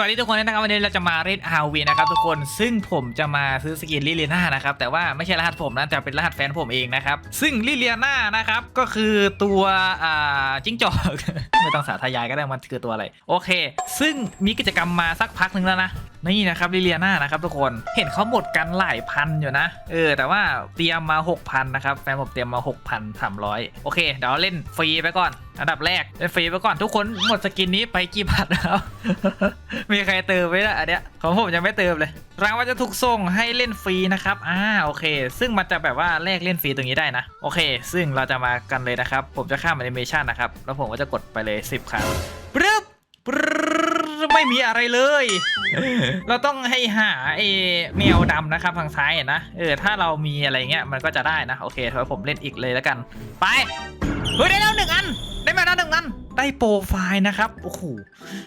วัสดีทุกคนนะครับวันนี้เราจะมาเล่นอาวีนะครับทุกคนซึ่งผมจะมาซื้อสกินลิเลียนานะครับแต่ว่าไม่ใช่รหัสผมนะแต่เป็นรหัสแฟนผมเองนะครับซึ่งลิเลียนานะครับก็คือตัวอ่าจิ้งจอก ไม่ต้องสาธยายก็ได้มันคือตัวอะไร โอเค ซึ่งมีกิจกรรมมาสักพักหนึ่งแล้วนะนี่นะครับลิเลียนานะครับทุกคนเห็นเขาหมดกันหลายพันอยู่นะ เออ แต่ว่าเตรียมมา 6,000 นะครับ แฟนผมเตรียมมา 6,300 โอเค เดี๋ยวเล่นฟรีไปก่อน อันดับแรก เล่นฟรีไปก่อนทุกคนหมดสกินนี้ไปกี่บาทแล้วมีใครเติมไหมล่ะอันเนี้ยของผมยังไม่เติมเลยรางวัลจะถูกส่งให้เล่นฟรีนะครับ อ่า โอเค ซึ่งมันจะแบบว่าแลกเล่นฟรีตรงนี้ได้นะ โอเค ซึ่งเราจะมากันเลยนะครับ ผมจะข้ามแอนิเมชันนะครับ แล้วผมก็จะกดไปเลย 10 ครั้งปึ๊บปึ๊บ ไม่มีอะไรเลย เราต้องให้หาไอ้แมวดำนะครับทางซ้ายนะ เออ ถ้าเรามีอะไรเงี้ยมันก็จะได้นะ โอเคเดี๋ยวผมเล่นอีกเลยแล้วกัน ไป เฮ้ยได้แล้วหนึ่งอัน ได้มาแล้วหนึ่งอัน ได้โปรไฟล์นะครับโอ้โห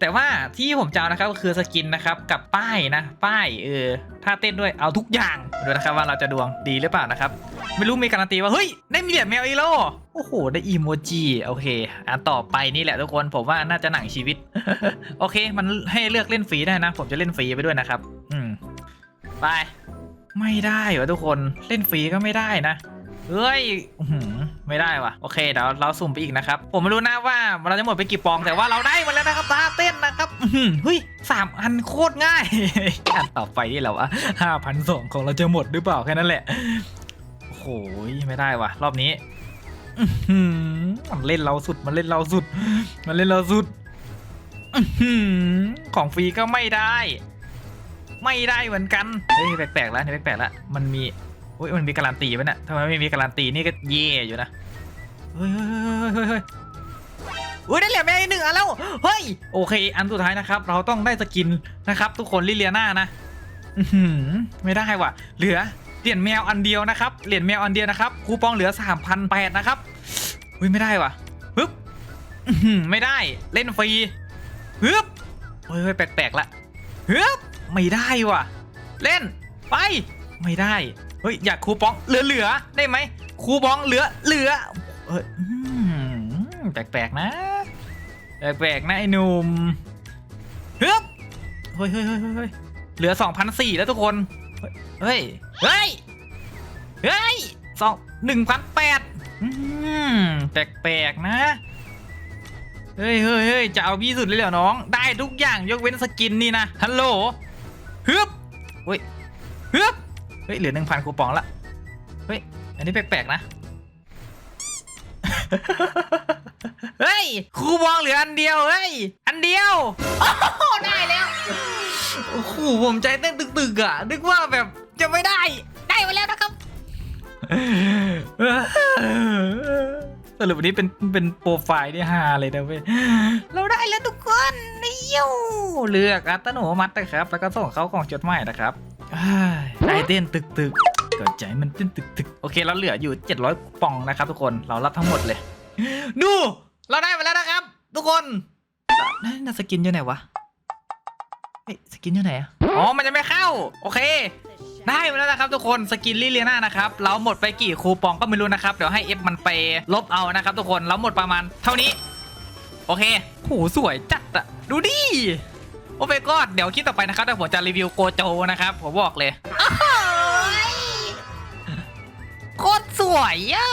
แต่ว่าที่ผมจะเอานะครับก็คือสกินนะครับกับป้ายนะ ป้ายเออถ้าเต้นด้วยเอาทุกอย่างดูนะครับว่าเราจะดวงดีหรือเปล่านะครับ ไม่รู้มีการันตีว่าเฮ้ยได้มีเหรียญแมวอีกแล้วโอ้โหได้อีโมจิโอเคอะต่อไปนี่แหละทุกคนผมว่าน่าจะหนังชีวิต โอเค มันให้เลือกเล่นฟรีได้นะ ผมจะเล่นฟรีไปด้วยนะครับ อืมไป ไม่ได้เหรอทุกคนเล่นฟรีก็ไม่ได้นะเฮ้ยอื้อหือ ไม่ได้ว่ะโอเคเดี๋ยวเราสุ่มไปอีกนะครับ ผมไม่รู้นะว่าเราจะหมดไปกี่ปองแต่ว่าเราได้มาแล้วนะครับตาเต้นนะครับอื้อหือเฮ้ยสามอันโคตรง่ายอันต่อไปนี่แหละวะห้าพันสองของเราจะหมดหรือเปล่าแค่นั้นแหละโอ้โหไม่ได้ว่ะ รอบนี้อื้อหือมันเล่นเราสุดมันเล่นเราสุด มันเล่นเราสุดอื้อหือของฟรีก็ไม่ได้ ไม่ได้เหมือนกันเฮ้ยแปลกๆแล้วนี่แปลกๆแล้วมันมี เฮ้ยมันมีการันตีไหมเนี่ยทำไมไม่มีการันตีนี่ก็เย่อยู่นะเฮ้ยเฮ้ยเฮ้ยเฮ้ยเฮ้ยอุ้ยได้เหรียญแมวอีกหนึ่งอันแล้วเฮ้ยโอเค อันสุดท้ายนะครับ เราต้องได้สกินนะครับ ทุกคนลิเลียนานะอืไม่ได้ว่ะ เหลือเหรียญแมวอันเดียวนะครับเหรียญแมวอันเดียวนะครับคูปองเหลือ3,008นไปนะครับอุ้ยไม่ได้ว่ะฮึบไม่ได้เล่นฟรีฮึบเฮ้ยเฮ้ยแปลกๆละฮึบไม่ได้ว่ะ เล่นไป ไม่ได้ ฮ้ยอยากคูปองเหลือเหลือๆได้ไหมคูปองเหลือเหลือเอยแปลกๆนะแปลกๆนะไอ้หนุ่มฮึบเฮ้ยเฮ้ยเฮ้ยเฮ้ยเฮ้ยเหลือ2,004แล้วทุกคนเฮ้ยเฮ้ยเฮ้ยสองหนึ่งพันแปดแปลกๆนะเฮ้ยเฮ้ยเฮ้ยจะเอาพี่สุดเลยเหรอน้อง ได้ทุกอย่างยกเว้นสกินนี่นะฮัลโหลฮึบเฮ้ยฮึบ เฮ้ยเหลือหนึ่งพันคูปองละ เฮ้ย อันนี้แปลกๆนะ เฮ้ย คูปองเหลืออันเดียวเฮ้ย อันเดียว โอ้โหได้แล้ว โอ้โหผมใจเต้นตึกๆอะ นึกว่าแบบจะไม่ได้ ได้มาแล้วนะครับ สรุปวันนี้เป็นเป็นโปรไฟล์ที่ฮาเลยนะเว้ย เราได้แล้วทุกคนนี่ยูเลือกอัตโนมัตินะครับ แล้วก็ส่งเข้ากล่องจดหมายนะครับ อ้ายเต้นตึกตึกๆก็ใจมันเต้นตึกตึกๆโอเคเราเหลืออยู่ 700ปองนะครับทุกคนเรารับทั้งหมดเลย ดู เราได้มาแล้วนะครับ ทุกคนนั่นนะสกินอยู่ไหนวะเฮ้สกินอยู่ไหนอะอ๋อมันจะไม่เข้า โอเคได้มาแล้วนะครับทุกคนสกินลิเลียนานะครับเราหมดไปกี่คูปองก็ไม่รู้นะครับเดี๋ยวให้เอฟมันไปลบเอานะครับทุกคนเราหมดประมาณเท่านี้ โอเคโหสวยจัดอะดูดิ โอ้เ y กอดเดี๋ยวคลิปต่อไปนะครับเดี๋ยวผมจะรีวิวโกโจนะครับผมบอกเลยอ้าวโคตรสวยอะ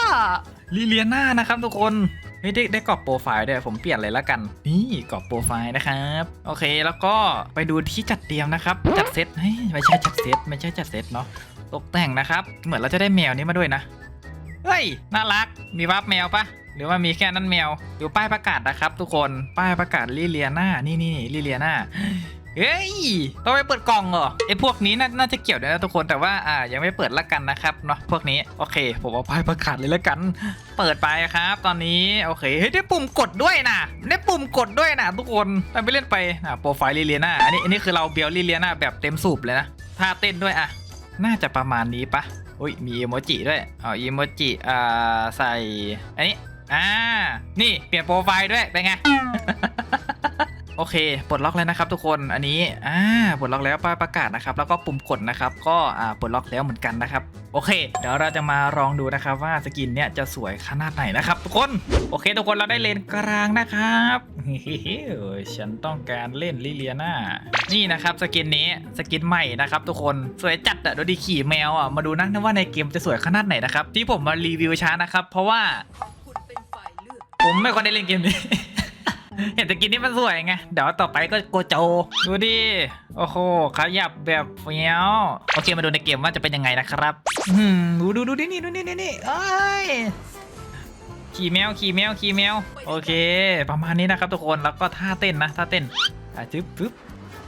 ลิเลียนานะครับทุกคนเฮ้ยได้ได้กรอบโปรไฟล์ด้วยผมเปลี่ยนเลยละกัน นี่กรอบโปรไฟล์นะครับ โอเคแล้วก็ไปดูที่จัดเตรียมนะครับ จัดเซตเฮ้ยไม่ใช่จัดเซตไม่ใช่จัดเซตเนาะตกแต่งนะครับ เหมือนเราจะได้แมวนี้มาด้วยนะเฮ้ยน่ารักมีวาร์ปแมวปะ หรือว่ามีแค่นั้นแมวดูป้ายประกาศนะครับ ทุกคนป้ายประกาศลิเลียนานี่นี่ลิเลียนาเฮ้ยต้องไปเปิดกล่องเหรอไอพวกนี้น่านาจะเกี่ยวด้วยนะทุกคนแต่ว่าอ่ายังไม่เปิดละกันนะครับเนาะพวกนี้โอเค ผมเอาป้ายประกาศเลยละกัน เปิดไปครับ ตอนนี้โอเคเฮ้ยได้ปุ่มกดด้วยนะได้ปุ่มกดด้วยนะทุกคนไปไปเล่นไปอ่าโปรไฟล์ลิเลียนาอันนี้อันนี้คือเราเบียวลิเลียนาแบบเต็มสูบเลยนะท่าเต้นด้วยอะน่าจะประมาณนี้ปะอุ้ยมีอีโมจิด้วยอ๋ออีโมจิอ่าใส่อันนี้ อ่า นี่เปลี่ยนโปรไฟล์ด้วย เป็นไง โอเค ปลดล็อกแล้วนะครับทุกคน อันนี้ อ่า ปลดล็อกแล้วป้ายประกาศนะครับ แล้วก็ปุ่มกดนะครับ ก็อ่า ปลดล็อกแล้วเหมือนกันนะครับ โอเค เดี๋ยวเราจะมาลองดูนะครับว่าสกินเนี่ยจะสวยขนาดไหนนะครับ ทุกคน โอเค ทุกคนเราได้เลนกลางนะครับเฮ้ยฉันต้องการเล่นลิเลียนานี่นะครับสกินนี้ สกินใหม่นะครับทุกคน สวยจัดอะดูดิขี่แมวอะมาดูนะนะว่าในเกมจะสวยขนาดไหนนะครับ ที่ผมมารีวิวช้านะครับ เพราะว่า ผมไม่ค่อยได้เล่นเกมนี้ เห็นแต่กินนี่มันสวยไง เดี๋ยวต่อไปก็โกโจ ดูดิ โอ้โห ขยับแบบเฟี้ยว โอเค มาดูในเกมว่าจะเป็นยังไงนะครับดูดูดูดินี่ดูนี่นี่นี่เอ้ยขี่แมวขี่แมวขี่แมว โอเค ประมาณนี้นะครับทุกคน แล้วก็ท่าเต้นนะท่าเต้น อะจึ๊บปึ๊บ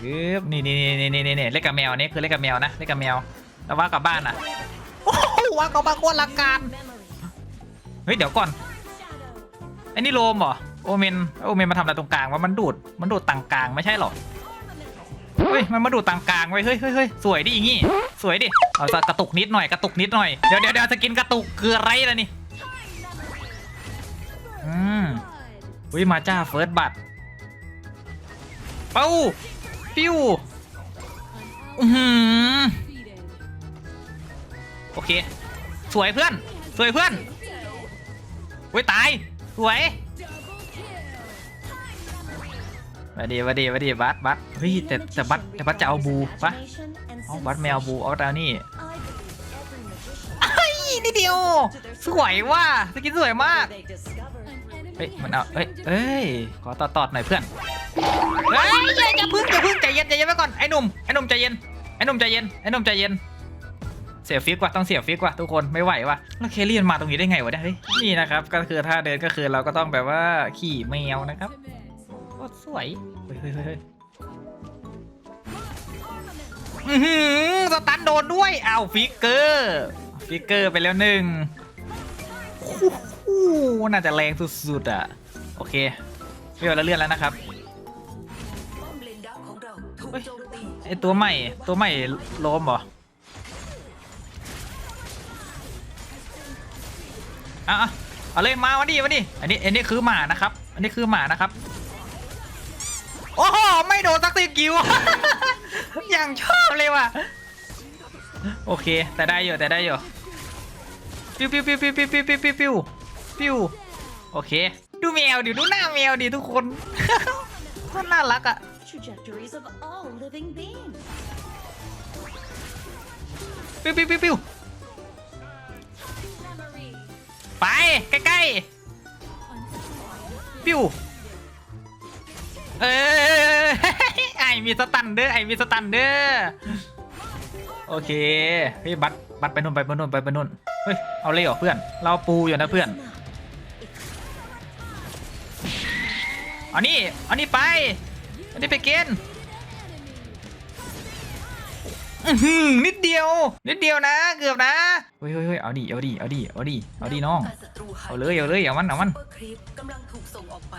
ปึ๊บนี่นี่นี่นี่นี่นี่เล่นกับแมวนี่คือเล่นกับแมวนะเล่นกับแมว แล้วว่ากลับบ้านอะ โอ้ว่ากลับบ้านโคตรลักการเฮ้ยเดี๋ยวก่อน อ้นี่โลมเหรอ โอเมน โอเมนมาทำอะไรตรงกลางว่ามันดูด มันดูดตังกลางไม่ใช่หรอ เฮ้ย มันมาดูดตังกลางไว้เฮ้ยเฮ้ยเฮ้ยสวยดิอย่างงี้ สวยดิ เอาสกกระตุกนิดหน่อย กระตุกนิดหน่อย เดี๋ยวเดี๋ยวเดี๋ยวจะกินกระตุกคืออะไรล่ะนี่ อืมอุ้ยมาจ้าเฟิร์สบัตเป้าปิ้วอือหือโอเค สวยเพื่อน สวยเพื่อนอุ้ยตาย สวยมาดีมาดีมาดีบัสบัสเฮ้ยแต่แต่บัสแต่บัสจะเอาบูปะเอาบัสไม่เอาบูเอาแต่นี่เฮ้ยนิดเดียวสวยว่ะสกินสวยมากเฮ้ยมันเอาเฮ้ยเอ้ยขอต่อตอดหน่อยเพื่อนเฮ้ยอย่าอย่าพึ่งอย่าพึ่งใจเย็นใจเย็นไว้ก่อนไอ้หนุ่มไอ้หนุ่มใจเย็นไอ้หนุ่มใจเย็นไอ้หนุ่มใจเย็น เสียฟิกว่ะต้องเสียฟิกว่ะทุกคนไม่ไหวว่ะแล้วเคลี่มันมาตรงนี้ได้ไงวะเนี่ยเฮ้ยนี่นะครับก็คือถ้าเดินก็คือเราก็ต้องแบบว่าขี่แมวนะครับโคตรสวยเฮ้ยเฮ้ยเฮ้ยฮ้ยอือหือสตันโดนด้วยเอ้าฟิกเกอร์ฟิกเกอร์ไปแล้วหนึ่งโอ้น่าจะแรงสุดๆอะโอเคเรียบร้อยแล้วเลื่อนแล้วนะครับไอตัวใหม่ตัวใหม่โลมเหรอ อะอะเอาเลยมามาดิมาดิอันนี้อันนี้คือหมานะครับ อันนี้คือหมานะครับ โอ้โหไม่โดนสักทีกิวอย่างชอบเลยว่ะโอเค แต่ได้อยู่แต่ได้อยู่ปิ้วปิ้วปิ้วปิ้วปิ้วปิ้วปิ้วปิ้วปิ้วปิ้วโอเค ดูแมวดิดูหน้าแมวดิทุกคนโคตรน่ารักอะ trajectories of all living beings. ปิ้วปิ้วปิ้วปิ้ว ไปใกล้ๆปิ้วเออไอมีสตันเด้อไอมีสตันเด้อโอเคเฮ้ยบัตบัตไปนู่นไปนู่นไปนู่นเฮ้ยเอาเลยเหรอเพื่อน เราปูอยู่นะเพื่อนเอานี่เอานี่ไปเอานี่ไปเกณฑ์นิดเดียว นิดเดียวนะ เกือบนะ ฮ้ยเฮ้ยเฮ้ยเอาดิเอาดิเอาดิเอาดิเอาดิน้องการศัตรูหายเอาเลยเอาเลยเอามันเอามันเปอร์ครีปกำลังถูกส่งออกไป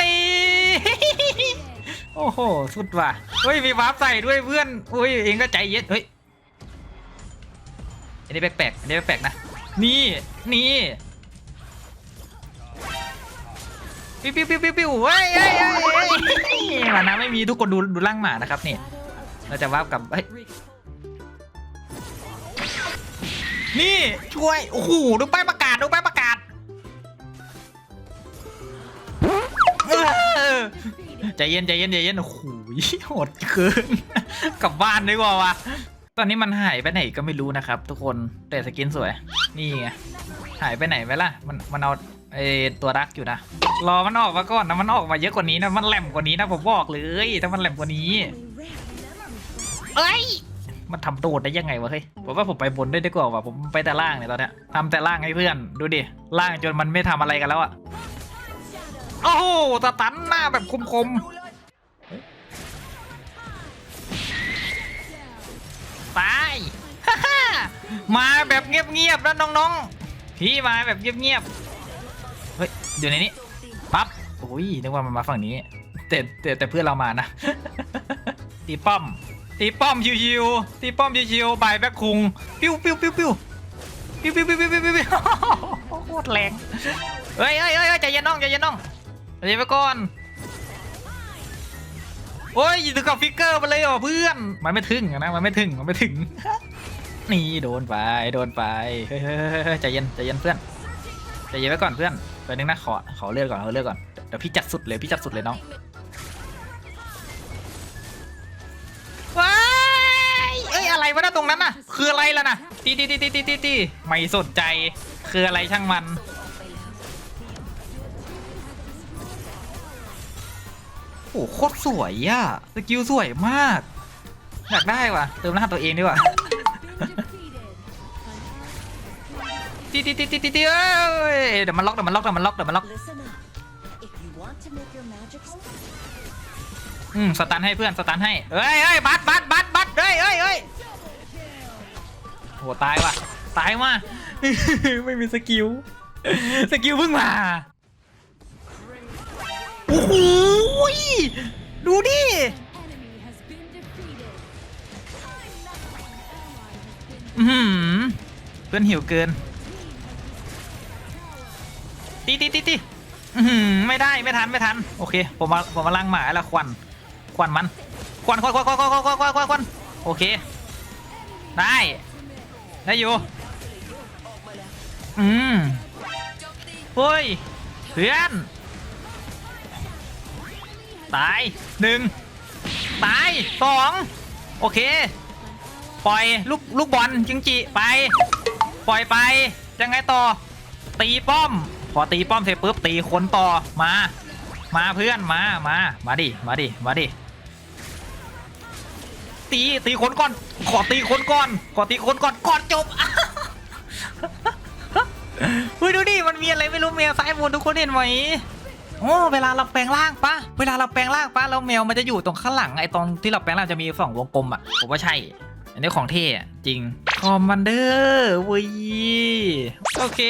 นี่โอ้โหสุดว่ะเฮ้ยมีวาร์ปใส่ด้วยเพื่อนเฮ้ยเองก็ใจเย็นเฮ้ยอันนี้แปลกๆอันนี้แปลกๆนะนี่นี่ปิ้วปิ้วปิ้วปิ้วปิ้วเฮ้ยเฮ้ยเฮ้ยเฮ้ยมานะไม่มีทุกคนดูดูร่างหมานะครับนี่เราจะวาร์ปกลับเฮ้ย นี่ช่วย โอ้โห ดูป้ายประกาศ ดูป้ายประกาศเออใจเย็นใจเย็นใจเย็น โอ้โหโหดเกิน กลับบ้านดีกว่าวะตอนนี้มันหายไปไหนก็ไม่รู้นะครับ ทุกคน แต่สกินสวย นี่ไง หายไปไหนไปล่ะ มันมันเอาไอตัวรักอยู่นะ รอมันออกมาก่อนนะ มันออกมาเยอะกว่านี้นะ มันแหลมกว่านี้นะผมบอกเลย ถ้ามันแหลมกว่านี้ เอ้ย มันทำโดดได้ยังไงวะเฮ้ยผมว่าผมไปบนได้ดีกว่าว่ะผมไปแต่ล่างเนี่ยตอนเนี้ยทำแต่ล่างให้เพื่อนดูดิล่างจนมันไม่ทำอะไรกันแล้วอะโอ้โหสตันหน้าแบบคมๆตายมาแบบเงียบๆแล้วน้องๆพี่มาแบบเงียบๆเฮ้ยอยู่ในนี้ปั๊บโอ้ยนึกว่ามันมาฝั่งนี้แต่แต่แต่เพื่อนเรามานะตีป้อม ตีป้อมชิวๆตีป้อมชิวๆบแบ็คคุงปิ้วปิ้วปิ้วปิ้วปิ้วปิ้วปิ้วปิ้วปิ้วปิ้วโคตรแรงเฮ้ยเฮ้ยเฮ้ยใจเย็นน้องใจเย็นน้องใจเย็นไปก่อนโอ้ยถึงกับฟิกเกอร์มาเลยเหรอเพื่อนมันไม่ถึงนะมันไม่ถึงมันไม่ถึงนี่โดนไปโดนไปเฮ้ยเฮ้ยเฮ้ยเฮ้ยใจเย็นใจเย็นเพื่อนใจเย็นไว้ก่อนเพื่อนไปนึงนะขอขอเลือดก่อนขอเลือดก่อนเดี๋ยวพี่จัดสุดเลยพี่จัดสุดเลยน้อง วะนะตรงนั้นน่ะ คืออะไรล่ะน่ะตีตีตีตีตีตีตีไม่สนใจคืออะไรช่างมัน โอ้โหโคตรสวยอะสกิลสวยมาก อยากได้ว่ะเติมหน้าตัวเองดีกว่าตีตีตีตีตีตีเอ้ยเดี๋ยวมันล็อกเดี๋ยวมันล็อกเดี๋ยวมันล็อกเดี๋ยวมันล็อกอืมสตันให้เพื่อนสตันให้เอ้ยเอ้ยบัตบัตบัตบัตเอ้ยเอ้ยเอ้ย โหตายว่ะ ตายมาไม่มีสกิล สกิลเพิ่งมา โอ้โหดูดิ อือหือเพื่อนหิวเกิน ตีตีตีตีอื้อหือไม่ได้ไม่ทันไม่ทัน โอเค ผมมาผมมาล้างหมาแล้วควัน ควันมัน ควันควันควันควันควันควันควันควันโอเค ได้ ได้อยู่ อืมเฮ้ยเพื่อน ตายหนึ่งตายสองโอเค ปล่อยลูกลูกบอลจิงจิไป ปล่อยไปยังไงต่อ ตีป้อม พอตีป้อมเสร็จปุ๊บตีคนต่อมา มาเพื่อนมามามาดิมาดิมาดิ ตีตีคนก่อน ขอตีคนก่อน ขอตีคนก่อนก่อนจบเฮ้ยดูดิมันมีอะไรไม่รู้แมวซ้ายบนทุกคนเห็นไหมโอ้เวลาเราแปลงร่างปะเวลาเราแปลงร่างปะแล้วแมวมันจะอยู่ตรงข้างหลังไอตรงที่เราแปลงร่างจะมีสองวงกลมอะผมว่าใช่ อันนี้ของเท่จริงคอมมานเดอร์เว้ยโอเค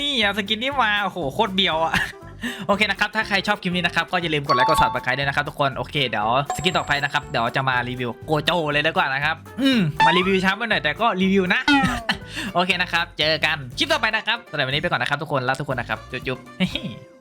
นี่อะสกินนี่มาโอ้โหโคตรเบียวอะ โอเคนะครับ ถ้าใครชอบคลิปนี้นะครับ ก็อย่าลืมกดไลค์กดซับสไครต์ด้วยนะครับทุกคน โอเค เดี๋ยวสกินต่อไปนะครับ เดี๋ยวจะมารีวิวโกโจเลยดีกว่านะครับ อืม มารีวิวช้าไปหน่อยแต่ก็รีวิวนะ โอเคนะครับ เจอกันคลิปต่อไปนะครับสำหรับวันนี้ไปก่อนนะครับทุกคนลาทุกคนนะครับ จุ๊บๆ